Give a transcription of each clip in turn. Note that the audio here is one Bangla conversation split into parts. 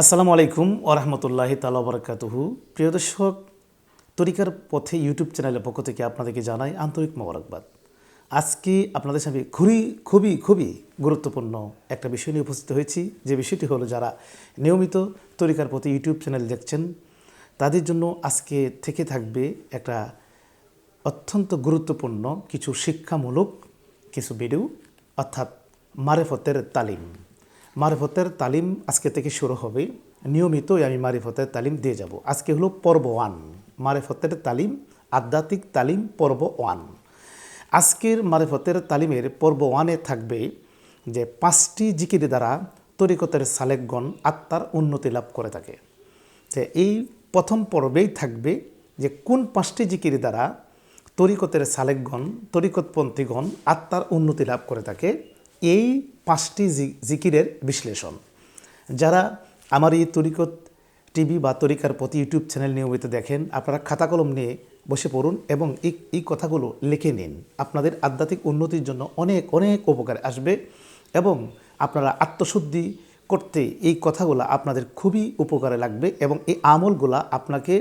আসসালামু আলাইকুম ওরহমতুল্লাহি তালা বরকাতুহু প্রিয় দর্শক, তরিকার পথে ইউটিউব চ্যানেলের পক্ষ থেকে আপনাদেরকে জানাই আন্তরিক মোবারকবাদ। আজকে আপনাদের সামনে খুবই খুবই খুবই গুরুত্বপূর্ণ একটা বিষয় নিয়ে উপস্থিত হয়েছি। যে বিষয়টি হলো, যারা নিয়মিত তরিকার পথে ইউটিউব চ্যানেল দেখছেন, তাদের জন্য আজকে থেকে থাকবে একটা অত্যন্ত গুরুত্বপূর্ণ কিছু শিক্ষামূলক কিছু ভিডিও, অর্থাৎ মারেফতের তালিম। মারেফতের তালিম আজকে থেকে শুরু হবে। নিয়মিতই আমি মারিফতের তালিম দিয়ে যাব। আজকে হলো পর্ব ওয়ান। মারেফতের তালিম, আধ্যাত্মিক তালিম, পর্ব ওয়ান। আজকের মারেফতের তালিমের পর্ব ওয়ানে থাকবে যে পাঁচটি জিকির দ্বারা তরিকতের সালেকগণ আত্মার উন্নতি লাভ করে থাকে। যে এই প্রথম পর্বেই থাকবে যে কোন পাঁচটি জিকির দ্বারা তরিকতের সালেকগণ, তরিকতপন্থীগণ আত্মার উন্নতি লাভ করে থাকে। এই পাঁচটি জিকিরের বিশ্লেষণ। যারা আমার এই তরিকত টিভি বা তরিকার প্রতি ইউটিউব চ্যানেল নিয়মিত দেখেন, আপনারা খাতা কলম নিয়ে বসে পড়ুন এবং এই এই কথাগুলো লিখে নিন। আপনাদের আধ্যাত্মিক উন্নতির জন্য অনেক অনেক উপকার আসবে এবং আপনারা আত্মশুদ্ধি করতে এই কথাগুলো আপনাদের খুবই উপকারে লাগবে এবং এই আমলগুলা আপনাকে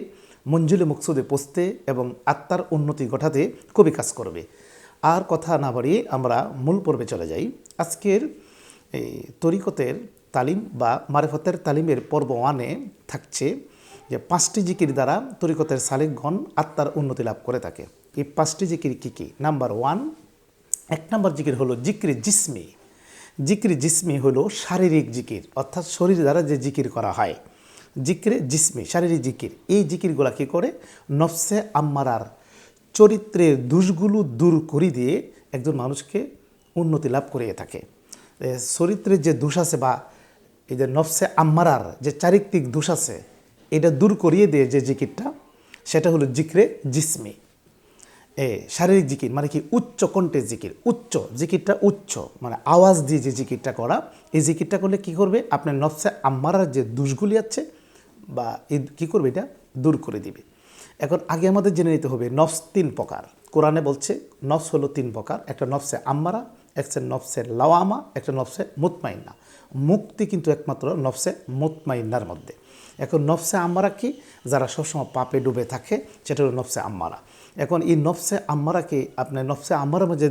মঞ্জুলে মুকসুদে পৌঁছতে এবং আত্মার উন্নতি ঘটাতে খুবই কাজ করবে। আর কথা না বাড়িয়ে আমরা মূল পর্বে চলে যাই। আজকের এই তরিকতের তালিম বা মারেফতের তালিমের পর্ব ওয়ানে থাকছে যে পাঁচটি জিকির দ্বারা তরিকতের সালেকগণ আত্মার উন্নতি লাভ করে থাকে। এই পাঁচটি জিকির কী কী? নাম্বার ওয়ান এক নম্বর জিকির হলো জিক্রি জিসমি। জিক্রি জিসমি হলো শারীরিক জিকির, অর্থাৎ শরীর দ্বারা যে জিকির করা হয়। জিক্রে জিসমি, শারীরিক জিকির। এই জিকিরগুলা কী করে? নফসে আম্মারার চরিত্রের দোষগুলো দূর করে দিয়ে একজন মানুষকে উন্নতি লাভ করিয়ে থাকে। চরিত্রের যে দোষ আছে বা এই যে নফসে আম্মারার যে চারিত্রিক দোষ আছে, এটা দূর করিয়ে দিয়ে যে জিকিরটা, সেটা হলো জিক্রে জিসমি। এ, শারীরিক জিকির মানে কি? উচ্চ কণ্ঠের জিকির। উচ্চ, জিকিরটা উচ্চ। মানে আওয়াজ দিয়ে যে জিকিরটা করা, এই জিকিরটা করলে কি করবে? আপনার নফসে আম্মারার যে দোষগুলি আছে বা এই কী করবে এটা? দূর করে দিবে। এখন আগে আমাদের জেনে নিতে হবে, নফস তিন প্রকার। কোরআনে বলছে, নফস হলো তিন প্রকার, একটা নফসে আম্মারা, একটা নফসে লাওয়ামা, একটা নফসে মুতমাইন্না। মুক্তি কিন্তু একমাত্র নফসে মুতমাইন্নার মধ্যে। এখন নফসে আম্মারা কি? যারা সবসময় পাপে ডুবে থাকে, সেটা হলো নফসে আম্মারা। এখন এই নফসে আম্মারাকে আপনি নফসে আম্মারার মধ্যে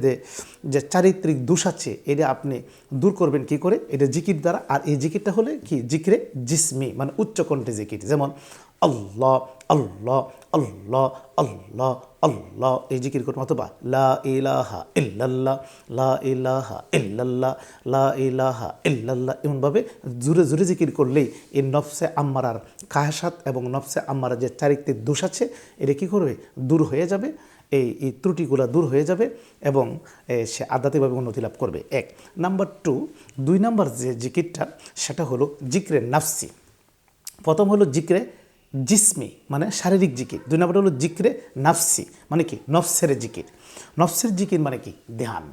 যে চারিত্রিক দোষ আছে, এটা আপনি দূর করবেন কি করে? এটা জিকির দ্বারা। আর এই জিকিরটা হলে কি? জিকিরে জিসমি মানে উচ্চকণ্ঠে জিকির। যেমন আল্লাহ আল্লাহ আল্লাহ আল্লাহ আল্লাহ। এই জিকির করুন অথবা লা ইলাহা ইল্লাল্লাহ, লা ইলাহা ইল্লাল্লাহ, লা ইলাহা ইল্লাল্লাহ এমনভাবে জুড়ে জুড়ে জিকির করলেই এই নফসে আম্মারার কাহাসাত এবং নফসে আম্মারার যে চারিত্রিক দোষ আছে, এটা কী করবে? দূর হয়ে যাবে, এই এই ত্রুটিগুলো দূর হয়ে যাবে এবং সে আধ্যাত্মিকভাবে উন্নতি লাভ করবে। এক। নাম্বার টু, দুই নাম্বার যে জিকিরটা, সেটা হলো জিক্রে নাফসি। প্রথম হলো জিক্রে জিসমি মানে শারীরিক জিকির। দুই নম্বর হলো জিক্রে নাফসি মানে কি? নফসের জিকির। নফসের জিকির মানে কি? ধ্যান।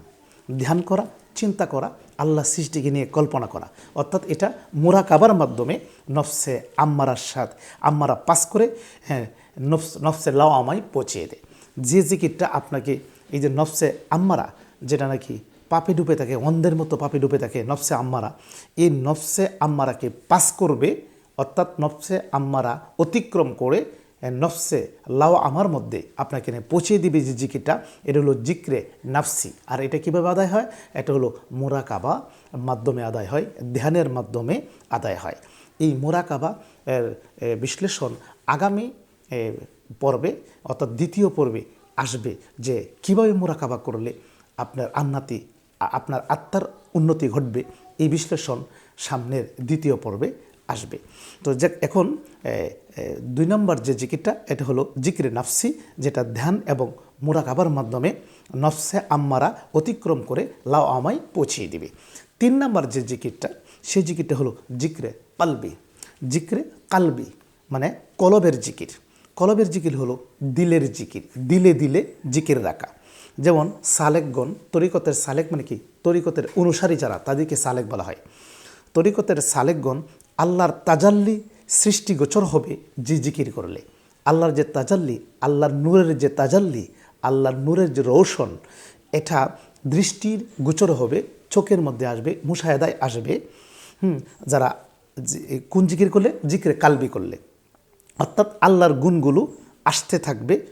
ধ্যান করা, চিন্তা করা আল্লাহ সৃষ্টিকে নিয়ে কল্পনা করা। অর্থাৎ এটা মোরাকাবার মাধ্যমে নফসে আম্মারার সাথ আম্মারা পাস করে হ্যাঁ নফস, নফসে লাও আমায় পৌঁছিয়ে দেয়। যে জিকিরটা আপনাকে, এই যে নফসে আম্মারা, যেটা নাকি পাপে ডুবে থাকে, অন্ধের মতো পাপে ডুবে থাকে নফসে আম্মারা, এই নফসে আম্মারাকে পাস করবে অর্থাৎ নফসে আম্মারা অতিক্রম করে নফসে লাও আমার মধ্যে আপনাকে পৌঁছে দিবে যে জিকিরটা। এটা হলো জিক্রে নাফসি। আর এটা কীভাবে আদায় হয়? এটা হলো মোরাকাবা মাধ্যমে আদায় হয়, ধ্যানের মাধ্যমে আদায় হয়। এই মোরাকাবা এর বিশ্লেষণ আগামী পর্বে অর্থাৎ দ্বিতীয় পর্বে আসবে যে কীভাবে মোরাকাবা করলে আপনার আন্নাতি আপনার আত্মার উন্নতি ঘটবে। এই বিশ্লেষণ সামনের দ্বিতীয় পর্বে আসবে। তো যে এখন দুই নম্বর যে জিকিরটা, এটা হলো জিকিরে নাফসি, যেটা ধ্যান এবং মোরাকাবার মাধ্যমে নফসে আম্মারা অতিক্রম করে লাও আমায় পৌঁছিয়ে দিবে। তিন নম্বর যে জিকিরটা, সেই জিকিরটা হলো জিক্রে কালবি। জিক্রে কালবি মানে কলবের জিকির। কলবের জিকির হলো দিলের জিকির, দিলে দিলে জিকির রাখা। যেমন সালেকগণ, তরিকতের সালেক মানে কি? তরিকতের অনুসারী যারা, তাদেরকে সালেক বলা হয়। তরিকতের সালেকগণ আল্লাহর তাজাল্লি সৃষ্টিগোচর হবে যে জিকির করলে। আল্লাহর যে তাজাল্লি, আল্লাহর নূরের যে তাজাল্লি, আল্লাহর নূরের যে রৌশন, এটা দৃষ্টির গোচর হবে, চোখের মধ্যে আসবে, মুশাহেদায় আসবে। হুম, যারা কোন জিকির করলে? জিকিরে কালবি করলে। অর্থাৎ আল্লাহর গুণগুলো আসতে থাকবে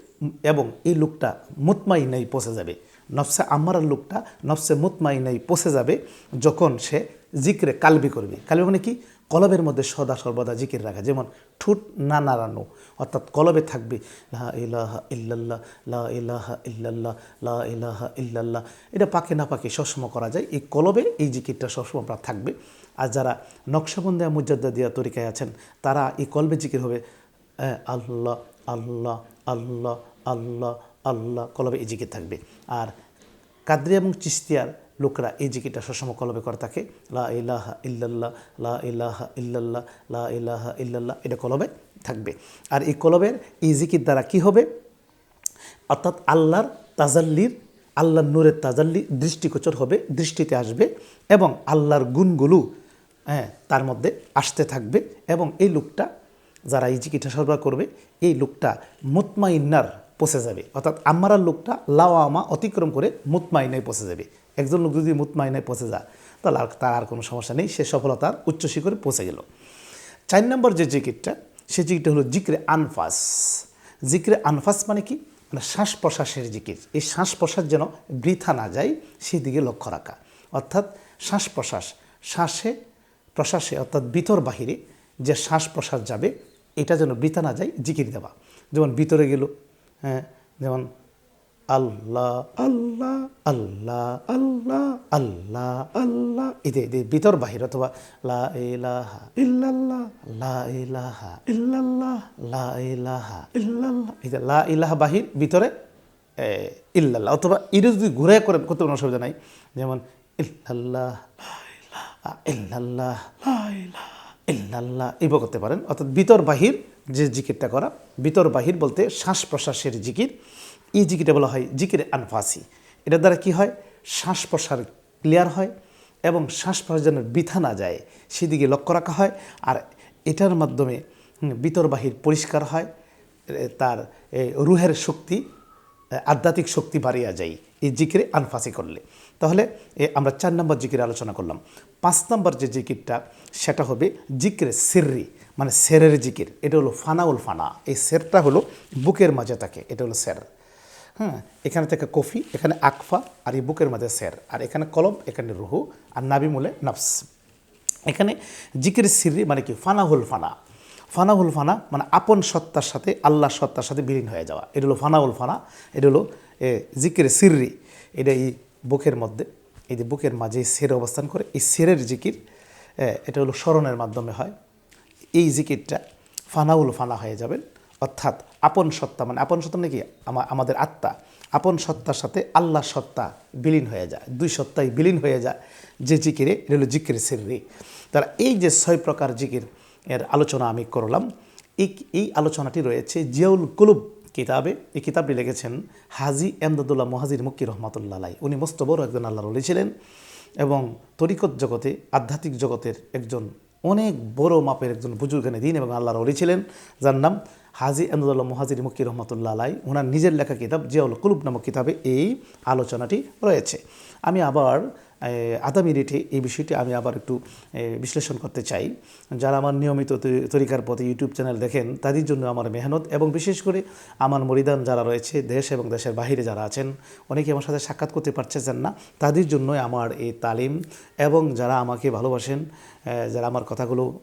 এবং এই লোকটা মুতমাইনাই পচে যাবে। নফসে আমারার লোকটা নফসে মুতমাইনাই পচে যাবে যখন সে জিকরে কালবি করবে। কালবি মানে কি? কলবের মধ্যে সদা সর্বদা জিকির রাখা, যেমন ঠুট না নাড়ানো, অর্থাৎ কলবে থাকবে, লা ইল্লাল্লাহ লা ইল্লাল্লাহ এটা পাকে না পাকে সবসময় করা যায়। এই কলবে এই জিকিরটা সবসময় আপনার থাকবে। আর যারা নকশাবন্দিয়া মুজাদ্দা দিয়া তরিকায় আছেন, তারা এই কলবে জিকির হবে আল্লাহ আল্লাহ আল্লাহ আল্লাহ আল্লাহ, কলবে এই জিকির থাকবে। আর কাদ্রি এবং চিস্তিয়ার লোকরা এই জিকিরটা সবসময় কলবে করে থাকে, লা ইলাহা ইল্লাল্লাহ, লা ইলাহা ইল্লাল্লাহ, লা ইলাহা ইল্লাল্লাহ, এটা কলবে থাকবে। আর এই কলবের এই জিকির দ্বারা কি হবে? অর্থাৎ আল্লাহর তাজাল্লির, আল্লাহর নূরের তাজাল্লি দৃষ্টিগোচর হবে, দৃষ্টিতে আসবে এবং আল্লাহর গুণগুলো হ্যাঁ তার মধ্যে আসতে থাকবে এবং এই লোকটা যারা এই চিকিৎসা সরবরাহ করবে, এই লোকটা মুতমাইন্নার পৌঁছে যাবে। অর্থাৎ আমারার লোকটা লাওয়ামা অতিক্রম করে মুতমাইনায় পৌঁছে যাবে। একজন লোক যদি মুতমাইনায় পৌঁছে যায়, তাহলে আর তার আর কোনো সমস্যা নেই, সে সফলতার উচ্চ শিখরে পৌঁছে গেল। চার নম্বর যে জিকিরটা, সে জিকিরটা হলো জিক্রে আনফাস। জিক্রে আনফাস মানে কি? মানে শ্বাস প্রশ্বাসের জিকির। এই শ্বাস প্রশ্বাস যেন বৃথা না যায় সেই দিকে লক্ষ্য রাখা। অর্থাৎ শ্বাস প্রশ্বাস শ্বাসে প্রশ্বাসে অর্থাৎ ভিতর বাহিরে যে শ্বাস প্রশ্বাস যাবে, এটা যেন বৃথা না যায়, জিকির দেওয়া। যেমন ভিতরে গেল হ্যাঁ যেমন আল্লাহ আল্লাহ আল্লাহ আল্লাহ আল্লাহ আল্লাহ। এতে এতে ভিতর, বাহির অথবা লা ইলাহা ইল্লাল্লাহ, লা ইলাহা ইল্লাল্লাহ, লা ইলাহা ইল্লাল্লাহ। এটা লা ইলাহা বাহির, ভিতরে ইল্লাল্লাহ। অথবা ইরে যদি ঘুরে করে করতে কোনো অসুবিধা নাই। যেমন ইল্লাল্লাহ ইল্লাল্লাহ ইল্লাল্লাহ এইভাবে করতে পারেন। অর্থাৎ ভিতর, বাহির যে জিকিরটা করা, ভিতর, বাহির বলতে শ্বাস প্রশ্বাসের জিকির। এই জিকিটা বলা হয় জিকিরে আনফাসি। এটার দ্বারা কি হয়? শ্বাস প্রশ্বাস ক্লিয়ার হয় এবং শ্বাস প্রশ্বাস যেন বৃথা না যায় সেদিকে লক্ষ্য রাখা হয়। আর এটার মাধ্যমে হুম, ভিতর বাহির পরিষ্কার হয় তার রুহের শক্তি আধ্যাত্মিক শক্তি বাড়িয়া যায় এই জিকিরে আনফাসি করলে। তাহলে আমরা চার নম্বর জিকির আলোচনা করলাম। পাঁচ নম্বর যে জিকিরটা সেটা হবে জিকিরে সিররি মানে সেরের জিকির। এটা হলো ফানাউল ফানা। এই সেরটা হলো বুকের মাঝে থাকে এটা হলো সের। হ্যাঁ এখানে থেকে কফি এখানে আকফা আর এই বুকের মাঝে সের আর এখানে কলম এখানে রুহু আর নাবিমূলে নফস। এখানে জিকির সিররি মানে কি? ফানাহুল ফানা। ফানাহুল ফানা মানে আপন সত্তার সাথে আল্লাহ সত্তার সাথে বিলীন হয়ে যাওয়া। এটা হলো ফানাহুল ফানা এটা হলো এ, জিকির সিররি। এটা এই বুকের মধ্যে এই যে বুকের মাঝে সের অবস্থান করে এই সেরের জিকির এটা হলো স্মরণের মাধ্যমে হয়। এই জিকিরটা ফানাউল ফানা হয়ে যাবেন অর্থাৎ আপন সত্তা মানে আপন সত্তা মানে কি? আমা- আমাদের আত্মা। আপন সত্তার সাথে আল্লাহ সত্তা বিলীন হয়ে যায়। দুই সত্তাই বিলীন হয়ে যায়। যে জিকিরে, এটা হলো জিকির সিররি। তারা এই যে ছয় প্রকার জিকির এর আলোচনা আমি করলাম, এই এই আলোচনাটি রয়েছে জিয়াউল কুলুব কিতাবে। এই কিতাবটি লিখেছেন হাজি এমদাদুল্লাহ মহাজির মুক্কি রহমাতুল্লাহ উনি মস্ত বড় একজন আল্লাহর অলি ছিলেন এবং তরিকত জগতে, আধ্যাত্মিক জগতের একজন অনেক বড় মাপের একজন বুজুর্গানে দিন এবং আল্লাহর অলি ছিলেন, যার নাম হাজি আমদুল্লাহ মহাজির মুক্কি রহমতুল্লাহ আলাই ওনার নিজের লেখা কিতাব জিয়াউল কুলুব নামক কিতাবে এই আলোচনাটি রয়েছে। আমি আবার এ, রেটে এই বিষয়টি আমি আবার একটু বিশ্লেষণ করতে চাই। যারা আমার নিয়মিত তরি- তরিকার পথে ইউটিউব চ্যানেল দেখেন তাদের জন্য আমার মেহনত এবং বিশেষ করে আমার মরিদান যারা রয়েছে দেশ এবং দেশের বাহিরে যারা আছেন অনেকে আমার সাথে সাক্ষাৎ করতে পারছেন না তাদের জন্যই আমার এই তালিম এবং যারা আমাকে ভালোবাসেন যারা আমার কথাগুলো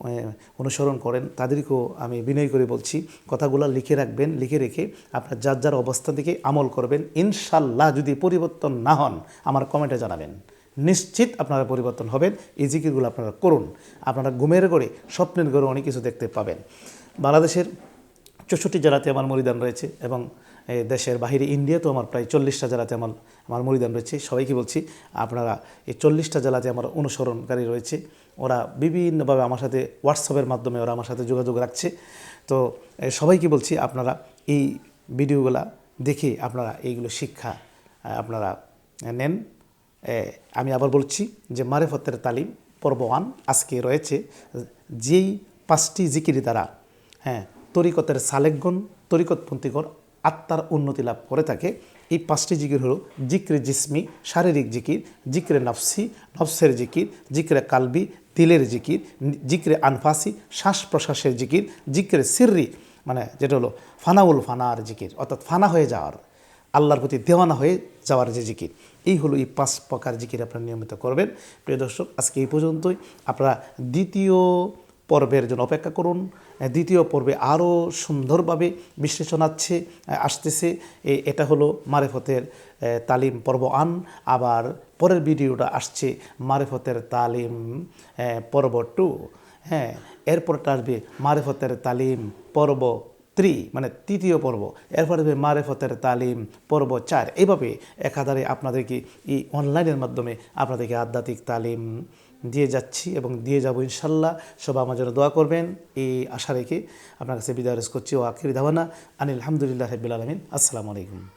অনুসরণ করেন তাদেরকেও আমি বিনয় করে বলছি কথাগুলো লিখে রাখবেন লিখে রেখে আপনার যার যার অবস্থা থেকে আমল করবেন। ইনশাল্লাহ যদি পরিবর্তন না হন আমার কমেন্টে জানাবেন। নিশ্চিত আপনারা পরিবর্তন হবেন। এই জিকিরগুলো আপনারা করুন। আপনারা ঘুমের গড়ে স্বপ্নের গড়ে অনেক কিছু দেখতে পাবেন। বাংলাদেশের চৌষট্টি জেলাতে আমার মরিদান রয়েছে এবং দেশের বাহিরে ইন্ডিয়াতেও আমার প্রায় চল্লিশটা জেলাতে আমার আমার মরিদান রয়েছে। সবাইকে বলছি, আপনারা এই চল্লিশটা জেলাতে আমার অনুসরণকারী রয়েছে। ওরা বিভিন্নভাবে আমার সাথে হোয়াটসঅ্যাপের মাধ্যমে ওরা আমার সাথে যোগাযোগ রাখছে। তো সবাইকে বলছি, আপনারা এই ভিডিওগুলা দেখে আপনারা এইগুলো শিক্ষা আপনারা নেন। আমি আবার বলছি যে মারেফতের তালিম পর্ব ওয়ান আজকে রয়েছে, যেই পাঁচটি জিকির দ্বারা হ্যাঁ তরিকতের সালেকগণ, তরিকতপন্থীগণ আত্মার উন্নতি লাভ করে থাকে, এই পাঁচটি জিকির হলো জিক্রে জিসমি, শারীরিক জিকির, জিক্রে নফসি, নফসের জিকির, জিক্রে কালবি, দিলের জিকির, জিক্রে আনফাসি শ্বাস প্রশ্বাসের জিকির, জিক্রে সিররি মানে যেটা হলো ফানাউল ফানার জিকির, অর্থাৎ ফানা হয়ে যাওয়ার, আল্লাহর প্রতি দেওয়ানা হয়ে যাওয়ার যে জিকির, এই হলো এই পাঁচ প্রকার জিকির আপনারা নিয়মিত করবেন। প্রিয় দর্শক, আজকে এই পর্যন্তই। আপনারা দ্বিতীয় পর্বের জন্য অপেক্ষা করুন। দ্বিতীয় পর্বে আরও সুন্দরভাবে বিশ্লেষণ আছে, আসতেছে। এটা হলো মারেফতের তালিম পর্ব আন। আবার পরের ভিডিওটা আসছে মারেফতের তালিম পর্ব টু। হ্যাঁ এরপরটা আসবে মারেফতের তালিম পর্ব থ্রি মানে তৃতীয় পর্ব। এরপরে আসবে মারেফতের তালিম, পর্ব চার। এইভাবে একাধারে আপনাদেরকে এই অনলাইনের মাধ্যমে আপনাদেরকে আধ্যাত্মিক তালিম দিয়ে যাচ্ছি এবং দিয়ে যাব ইনশাল্লাহ। সবাই আমার জন্য দোয়া করবেন। এই আশা রেখে আপনার কাছে বিদায় করছি। ও আখির ধাবানা আনিল আলহামদুলিল্লাহ রবিল আলমিন। আসসালামু আলাইকুম।